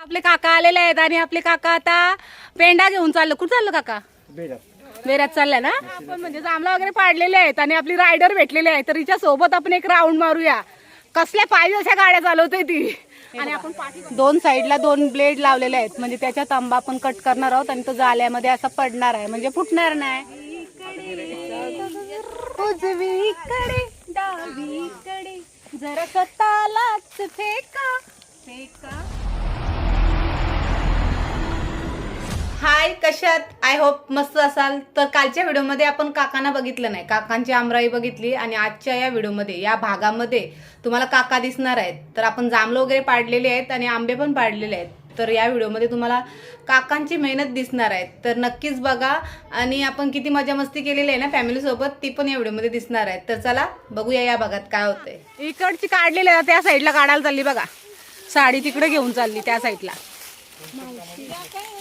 आपले काका आलेले आहेत आणि आपले काका आता पेंडा घेऊन चाललो. कुठं चाललो काका? बेऱ्यात चालल्या ना? आपण म्हणजे जांभला वगैरे पाडलेले आहेत आणि आपली रायडर भेटलेली आहे. तर हिच्या सोबत आपण एक राऊंड मारूया. कसल्या पाहिजे अशा गाड्या चालवते ती? आणि आपण दोन साईडला दोन ब्लेड लावलेले आहेत. म्हणजे त्याच्या तांबा आपण कट करणार आहोत आणि तो जाल्यामध्ये असा पडणार आहे. म्हणजे फुटणार नाही. उजवीकडे डावीकडे. जरा स्वतःलाच फेका. फेका. हाय कशात आय होप मस्त असाल. तर कालच्या व्हिडिओमध्ये आपण काकांना बघितलं नाही. काकांची आमराई बघितली आणि आजच्या या व्हिडिओमध्ये या भागामध्ये तुम्हाला काका दिसणार आहेत. तर आपण जांभळं वगैरे पाडलेले आहेत आणि आंबे पण पाडलेले आहेत. तर या व्हिडिओमध्ये तुम्हाला काकांची मेहनत दिसणार आहे तर नक्कीच बघा. आणि आपण किती मजा मस्ती केलेली आहे ना फॅमिलीसोबत ती पण या व्हिडिओमध्ये दिसणार आहे तर चला बघूया या भागात काय होतंय. इकडची काढलेली आहे, त्या साईडला काढायला चालली बघा. साडी तिकडे घेऊन चालली त्या साईडला.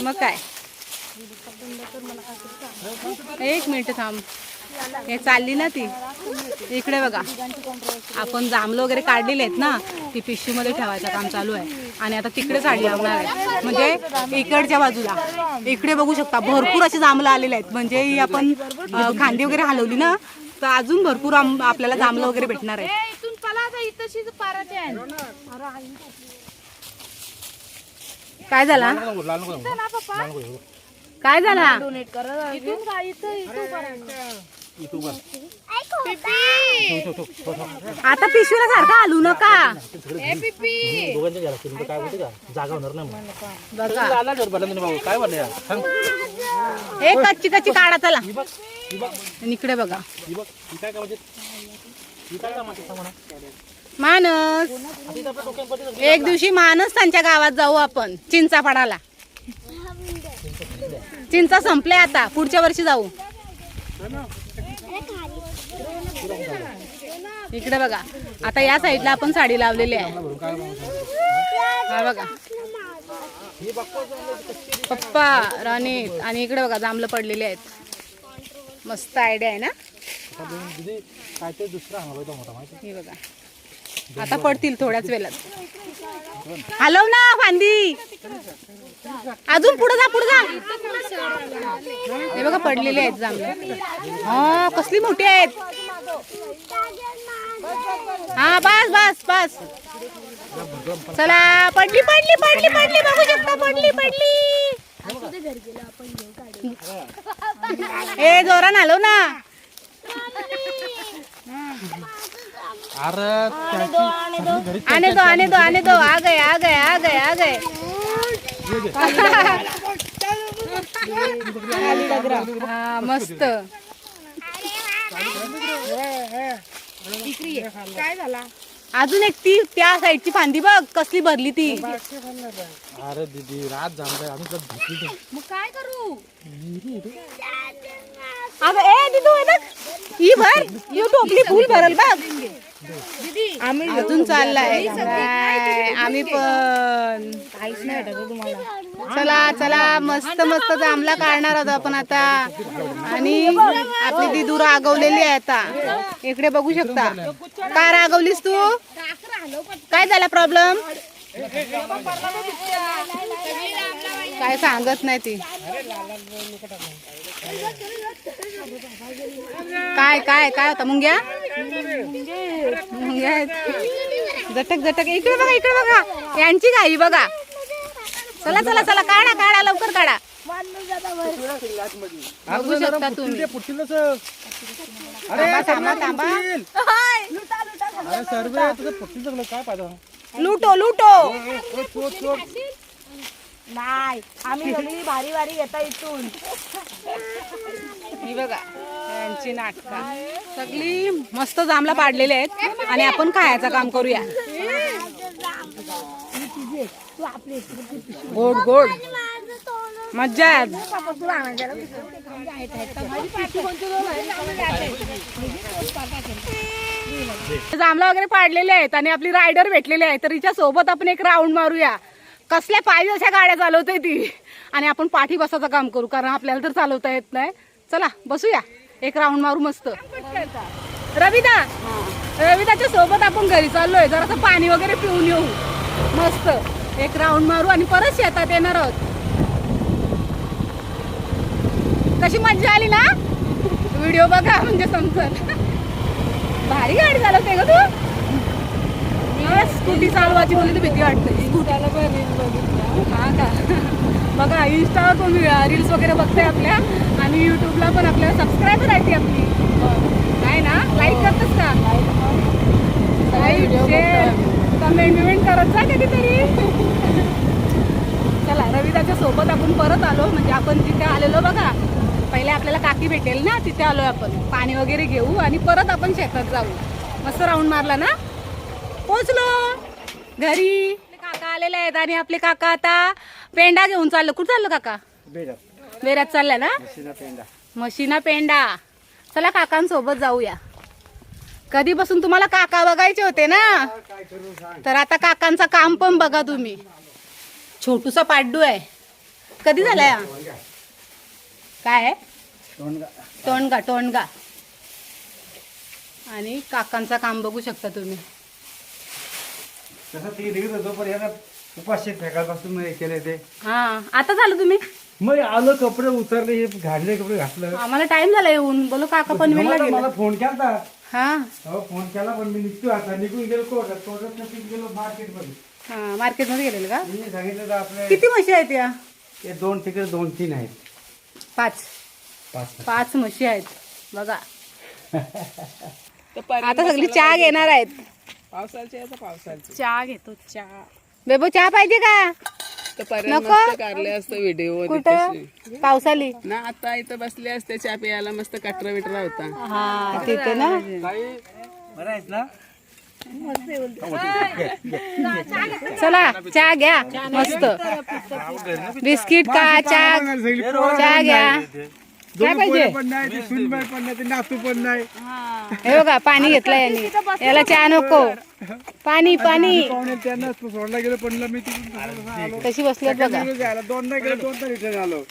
मग काय? एक मिनिट थांब. हे चालली ना ती. इकडे बघा. आपण जांभलं वगैरे काढलेले आहेत ना ती पिशवी मध्ये ठेवायचं काम चालू आहे. आणि आता तिकडे साडी लावणार आहे. म्हणजे इकडच्या बाजूला. इकडे बघू शकता भरपूर असे जांभलं आलेले आहेत. म्हणजे ही आपण खांदी वगैरे हलवली ना तर अजून भरपूर आपल्याला जांभलं वगैरे भेटणार आहे. इथून पला आता इथं पाराचे काय झाला? काय झाला? डोनेट कर इथून का? इथं इथून आता पिशवीला सारखा हलू नका. दोघांच्या घरात केलं तर काय होते का? जागा होणार नाही आला काय म्हणलं हे कच्ची कच्ची काढा चला. इकडे बघा. ही ही ही मानस. एक दिवशी मानस त्यांच्या गावात जाऊ आपण चिंचापाडाला चिंचा संपले आता. पुढच्या वर्षी जाऊ. इकडे बघा. आता या साईडला आपण साडी लावलेली आहे. हा बघा. पप्पा राणीत आणि इकडे बघा जांभलं पडलेले आहेत. मस्त आयडिया आहे ना? हे बघा. आता पडतील थोड्याच वेळात. हलव ना फांदी. अजून पुढे जा पुढे जा. हे बघा पडलेले आहेत जांभळे. हा कसली मोठी आहेत. हा बस बस बस. चला पडली पडली पडली पडली. बघू शकता पडली पडली. ए जोरान हलव ना. अरे आने दो आने दो. आने दो आ गए आ गए आ गए आ गए हा मस्त. काय झाला अजून एक ती त्या साईडची फांदी बघ कसली भरली ती. अरे दीदी रात नाही. मग काय करू? अगं ए दिदू हे बघ. ही भर. ही टोपली फुल भरल बघ. आम्ही अजून चाललाय. आम्ही पण काहीच नाही भेटत तुम्हाला. चला चला मस्त मस्त जांभला काढणार आहोत आपण आता. आणि आपली दिदू रागवलेली आहे आता. इकडे बघू शकता. का रागवलीस तू? काय झाला प्रॉब्लेम काय सांगत नाही ती. काय काय काय होता? मुंग्या? मुंग्या आहेत. झटक झटक. इकडे बघा इकडे बघा. यांची घाई बघा. चला चला चला. काढा काढा लवकर काढा. बघू शकता तुम्ही. थांबा थांबा सर्वे काय पाहिजे लुटो लुटो. नाही आम्ही सगळी भारी भारी येता इथून. ही बघा यांची नाटका. सगळी मस्त जांभला पाडलेले आहेत. आणि आपण खायचं काम करूया. गोड गोड. मज्जा आज. जांभला वगैरे पाडलेले आहेत आणि आपली रायडर भेटलेली आहे. तर हिच्या सोबत आपण एक राऊंड मारूया. कसल्या पाहिजे अशा गाड्या चालवते ती? आणि आपण पाठी बसायचं काम करू कारण आपल्याला तर चालवता येत नाही. चला बसूया. एक राऊंड मारू मस्त. रविदा रविदाच्या सोबत आपण घरी चाललोय. जरासं पाणी वगैरे पिऊन येऊ. मस्त. एक राऊंड मारू आणि परत शेतात येणार आहोत. कशी मज्जा आली ना? व्हिडिओ बघा म्हणजे समजल. भारी गाडी चालवते ग तू. मला स्कूटी चालवायची तर भीती वाटते. स्कूटाला पण हा का? बघा इंस्टावर पण रील्स वगैरे बघते आपल्या. आणि युट्यूबला पण आपल्या सबस्क्रायबर आहे ती आपली. नाही ना? लाईक करतेस का? लाईक शेअर कमेंट बिमेंट करत जा कधीतरी. चला रविदाच्या सोबत आपण परत आलो. म्हणजे आपण जिथे आलेलो बघा. पहिले आपल्याला काकी भेटेल ना? तिथे आलोय आपण. पाणी वगैरे घेऊ आणि परत आपण शेतात जाऊ. मस्त राऊंड मारला ना? पोचलो घरी. काका आलेले आहेत आणि आपले काका आता पेंडा घेऊन चाललो. कुठं चाललो काका? बेऱ्यात चालल्या ना? मशीना पेंडा. चला काकांसोबत जाऊया. कधीपासून तुम्हाला काका बघायचे होते ना? तर आता काकांचं काम पण बघा तुम्ही. छोटूसा पाड्डू आहे. कधी झालाय हा? काय आहे? टोणगा टोणगा आणि काकांचं काम बघू शकता तुम्ही. तसं ते निघत होतो पण याला उपाशी फेकायपासून मग हे केले ते. हा आता झालं तुम्ही? मग आलो कपडे उतरले हे घातले कपडे घातलं. आम्हाला टाइम झाला येऊन. बोलो काका पनवेलला मला गेला मला फोन केला हा. हो फोन केला पण मी निघतो आता. निघून गेलो कोर्टात. कोर्टात नक्की गेलो मार्केटमध्ये हा मार्केटमध्ये गेलेलं का? मी सांगितलं तर आपले किती म्हशी आहेत या? ते दोन तिकडे दोन तीन आहेत. पाच. पाच पाच म्हशी आहेत. बघा. आता सगळी चहा घेणार आहेत. पावसाळचे आता पावसाळचे चहा घेतो चहा. बेबो चहा पाहिजे का? नको. मस्त काढले असतं व्हिडिओ कुठं? पावसाली ना आता इथं बसले असते चहा प्यायला मस्त कटरा बिटरा होता. हा तिथे ना? बरं आहेस ना? चला चहा घ्या. मस्त. बिस्किट का चहा चहा घ्या. काय पाहिजे? पण नाही ते सुनबाई पण नाही ते नातू पण नाही. हे. बघा पाणी घेतलंय यांनी. याला चहा नको. पाणी पाणी. पाहुणे त्यांना सोडला गेलो पण मी कशी बसल्यात बघा. जायला दोन नाही गेलो दोन तर रिटर्न आलो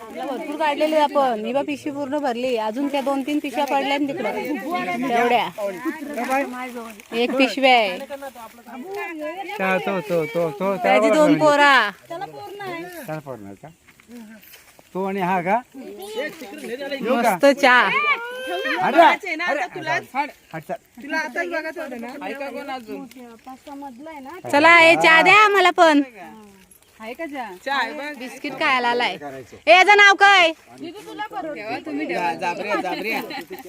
आपल्या भरपूर काढलेले आपण. ही बा पिशवी पूर्ण भरली. अजून त्या दोन तीन पिशव्या पडल्या ना तिकडे. तेवढ्या एक पिशवी आहे. त्या- तो तो तो तो त्याची दोन पोरा. त्याला पडणार का? तो आणि हा का? मस्त चहा. चल. ऐका कोण अजून? चला हे चहा द्या मला पण. बिस्किट खायला आलाय. याचं नाव काय? जा- जाबऱ्या जाबऱ्या.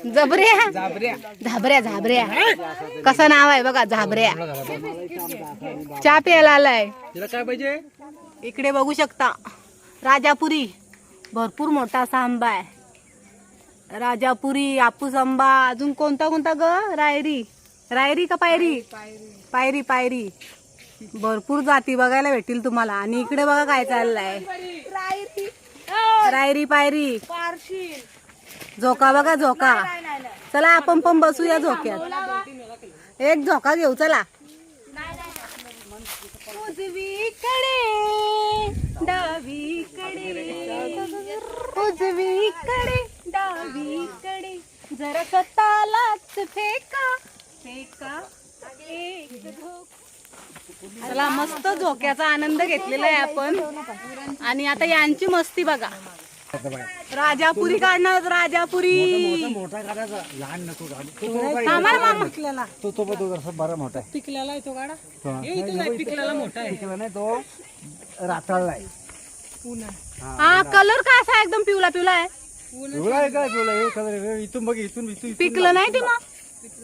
जबऱ्या? जाबऱ्या. झाबऱ्या झाबऱ्या कसं नाव आहे बघा झाबऱ्या चहा प्यायला आलाय. तिला काय पाहिजे? इकडे बघू शकता. राजापुरी. भरपूर मोठा असा आंबा आहे. राजापुरी आपूस आंबा अजून कोणता कोणता ग? रायरी. रायरी का पायरी? पायरी पायरी. भरपूर जाती बघायला भेटतील तुम्हाला. आणि इकडे बघा काय चाललंय. रायरी पायरी. झोका बघा झोका. चला आपण पण बसूया झोक्यात. एक झोका घेऊ चला. उजवीकडे. डावीकडे. उजवीकडे डावीकडे. जरा कतालाच फेका. फेका. चला मस्त झोक्याचा आनंद घेतलेला आहे आपण. आणि आता यांची मस्ती बघा. राजापुरी काढणार राजापुरी. मोठा काढायचा. लहान नको काढू. तो तो काय- आम्हाला मामा तो तो पण तो जरासा बरा मोठा आहे. पिकलेला आहे तो पिकलेला मोठा आहे. पिकला नाही तो राताळला आहे. हा कलर का असा एकदम पिवला पिवला आहे? एवढा आहे काय तुला हे कलर इथून बघ इथून इथून पिकलं नाही ते मग?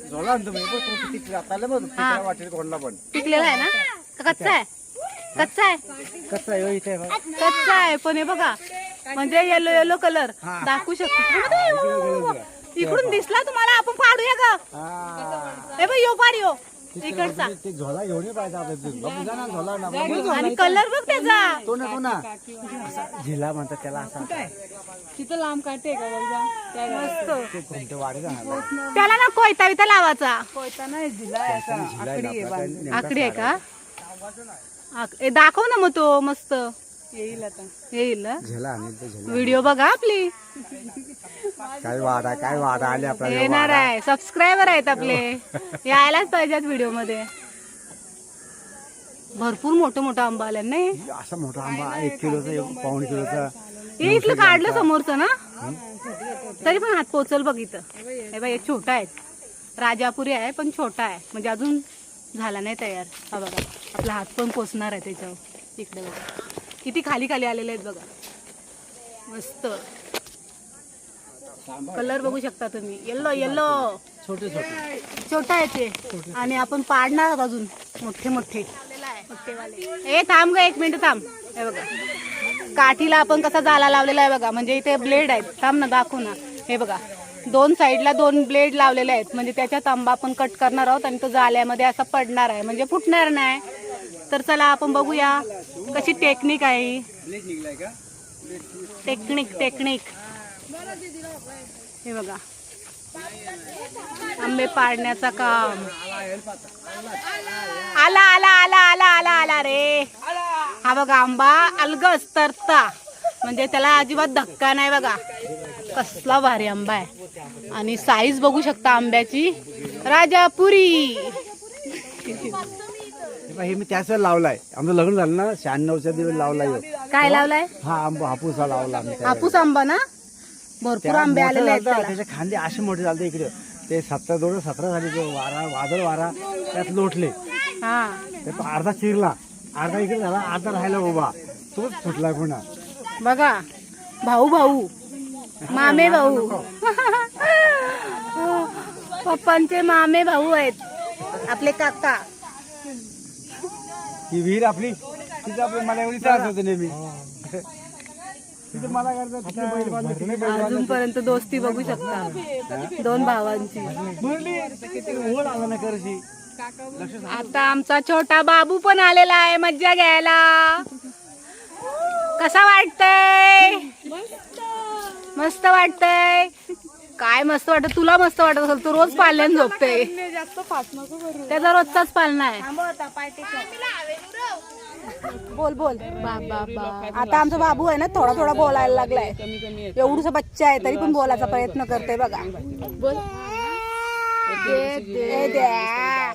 झोला आणतो मी. बघ, तो तिकडे राताळला बघ तिकडे वाटेल कोणला पण. पिकलेला आहे ना? कच्चा आहे? कच्चा आहे? आहे हो इथे बघ. कच्चा आहे पण हे बघा. म्हणजे येलो येलो कलर दाखवू शकतो. इकडून दिसला तुम्हाला? आपण पाडूया का हा. बघ यो पाड यो. इकडचा. ते झोला घेऊन झोला. आणि कलर बघ त्याचा. तो ना तो ना. झिला म्हणतात त्याला असा. तिथं लांब काढते का मस्त. त्याला ना कोयता बिता लावायचा. झिला आहे आपला काय आकडी आहे? का दाखव ना मग तो मस्त. येईल आता. येईल ना झेला आणि तो झेला. व्हिडिओ बघा आपली. काय वाडा काय वाडा आले आपल्याला येणार आहे. सबस्क्रायबर आहेत आपले. यायलाच पाहिजेत व्हिडिओमध्ये भरपूर मोठं मोठं आंबा आल्या नाही? असा मोठा आंबा एक किलोचा एक पाऊण किलोचा. हे इथलं काढलं समोरचं ना? तरी पण हात पोचल बघ इथं. हे बघ हे छोटा आहे. राजापुरी आहे पण छोटा आहे. म्हणजे अजून झाला नाही तयार. हा बघा आपला हात पण पोचणार आहे त्याच्यावर. इकडे बघा. किती खाली खाली आलेले आहेत बघा. मस्त. कलर बघू शकता तुम्ही. येल्लो येल्लो छोटे छोटे. छोटा आहे ते. आणि आपण पाडणार आहोत अजून. मोठे मोठे. ए थांब ग एक मिनिट थांब. हे बघा. काठीला आपण कसा जाला लावलेला आहे बघा. म्हणजे इथे ब्लेड आहेत. थांब ना दाखव ना. हे बघा. दोन साईडला दोन ब्लेड लावलेले आहेत. म्हणजे त्याच्यात आंबा आपण कट करणार आहोत आणि तो जाल्यामध्ये असा पडणार आहे. म्हणजे फुटणार नाही. तर चला आपण बघूया. कशी टेक्निक आहे ही. टेक्निक टेक्निक हे बघा. आंबे पाडण्याचा काम. आला आला आला आला आला आला रे. हा बघा आंबा अलगच तरता. म्हणजे त्याला अजिबात धक्का नाही बघा. कसला भारी आंबा आहे. आणि साईज बघू शकता आंब्याची. राजापुरी. हे मी त्याच लावलाय. आमचं लग्न झालं ना शहाण्णवच्या दिवस लावलाय ह्यो. काय लावलाय? हा आंबा हापूस लावला आम्ही. हापूस आंबा ना? भरपूर त्या आंबे मोठं आलेले आहेत त्याला. त्याचे खांदे असे मोठे झाले इकडे. ते सतरा दोन सतरा झाले तो वारा वादळ वारा त्यात लोटले. हा. अर्धा चिरला. अर्धा इकडे झाला अर्धा राहिला उभा. तोच फुटला पुन्हा. बघा भाऊ भाऊ. मामे भाऊ. पप्पांचे मामे भाऊ आहेत. आपले काका. ही विहीर आपली तिथं आपली मला एवढी त्रास होतो नेहमी. तिथे मला करतात तिथे बैल बांधले, तिथे बैल बांधले. अजूनपर्यंत दोस्ती बघू शकता दोन भावांची. मुरली, किती ओढ आला ना करशी आता आमचा छोटा बाबू पण आलेला आहे मज्जा घ्यायला. कसा वाटतय? मस्त वाटतय. काय मस्त वाटत तुला मस्त वाटत असेल तू रोज पाल्यान झोपते. जास्त फास्ट नको करू. त्याचा रोजचाच पालना आहे. बोल बोल. आता आमचा बाबू आहे ना थोडा थोडा बोलायला लागलाय. एवढूसा बच्चा आहे तरी पण बोलायचा प्रयत्न करते बघा. दे द्या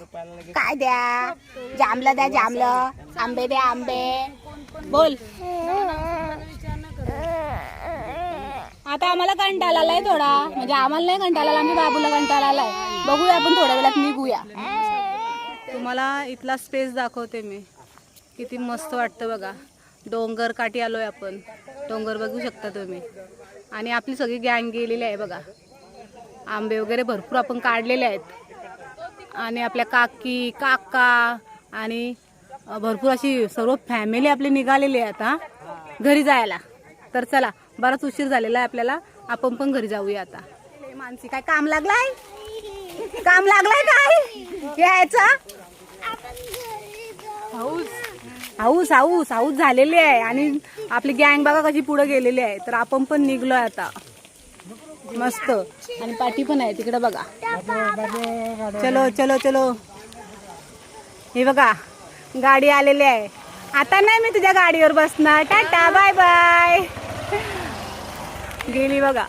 काय द्या? जामलं द्या जामलं आंबे द्या आंबे. बोल. आता आम्हाला कंटाळा आलाय थोडा. म्हणजे आम्हाला नाही कंटाळा आला आमच्या बाबूला कंटाळा आलाय. बघूया आपण थोड्या वेळात निघूया. तुम्हाला इथला स्पेस दाखवते मी. किती मस्त वाटतं बघा. डोंगर काठी आलोय आपण. डोंगर बघू शकता तुम्ही. आणि आपली सगळी गँग गेलेली आहे बघा. आंबे वगैरे भरपूर आपण काढलेले आहेत. आणि आपल्या काकी काका आणि भरपूर अशी सर्व फॅमिली आपली निघालेली आहे आता घरी जायला. तर चला बराच उशीर झालेला आहे आपल्याला. आपण पण घरी जाऊया आता. मानसी काय काम लागलाय? काम लागलाय काय? यायचा? हाऊस. हाऊस हाऊस हाऊस झालेली आहे. आणि आपली गँग बघा कशी पुढे गेलेली आहे. तर आपण पण निघलोय आता. मस्त. आणि पाठी पण आहे तिकडे बघा. चलो चलो चलो. हे बघा गाडी आलेली आहे. आता नाही मी तुझ्या गाडीवर बसणार. Tata bye bye. गेली बघा.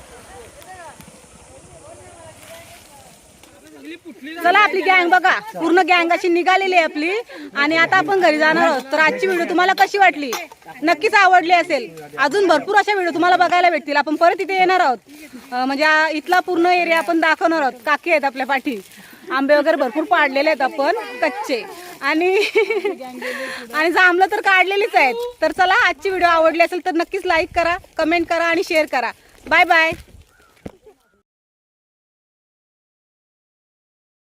चला आपली गँग बघा. पूर्ण गँग अशी निघालेली आहे आपली. आणि आता आपण घरी जाणार आहोत. तर आजची व्हिडिओ तुम्हाला कशी वाटली? नक्कीच आवडली असेल. अजून भरपूर अशा व्हिडिओ तुम्हाला बघायला भेटतील. आपण परत इथे येणार आहोत. म्हणजे इथला पूर्ण एरिया आपण दाखवणार आहोत. काकी आहेत आपल्या पाठी. आंबे वगैरे भरपूर पाडलेले आहेत आपण. कच्चे. आणि आणि जांभलं तर काढलेलीच आहेत. तर चला आजची व्हिडिओ आवडली असेल तर नक्कीच लाईक करा कमेंट करा आणि शेअर करा. Bye bye